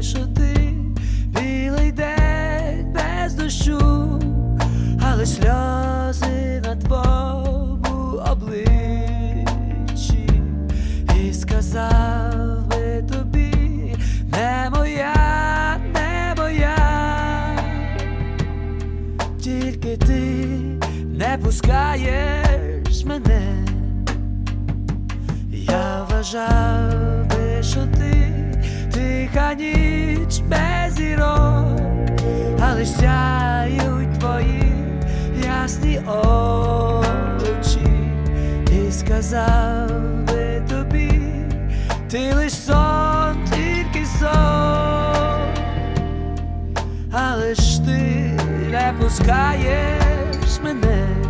Що ти білий день без дощу, але сльози на твоєму обличчі і сказав би тобі не моя, не моя, тільки ти не пускаєш мене, я вважав. Очі, і сказав би тобі, ти лиш сон, тільки сон, але ж ти не пускаєш мене.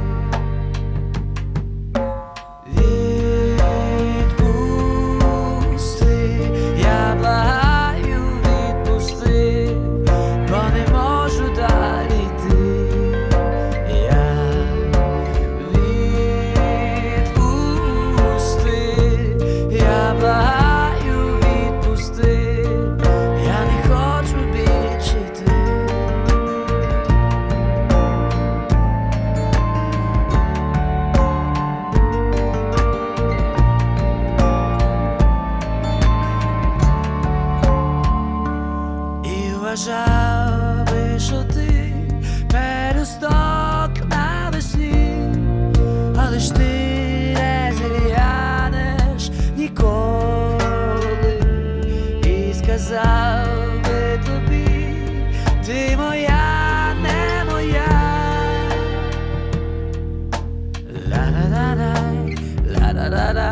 сказав би тобі, ти моя, не моя. Ла-да-да-дай, ла-да-да-дай.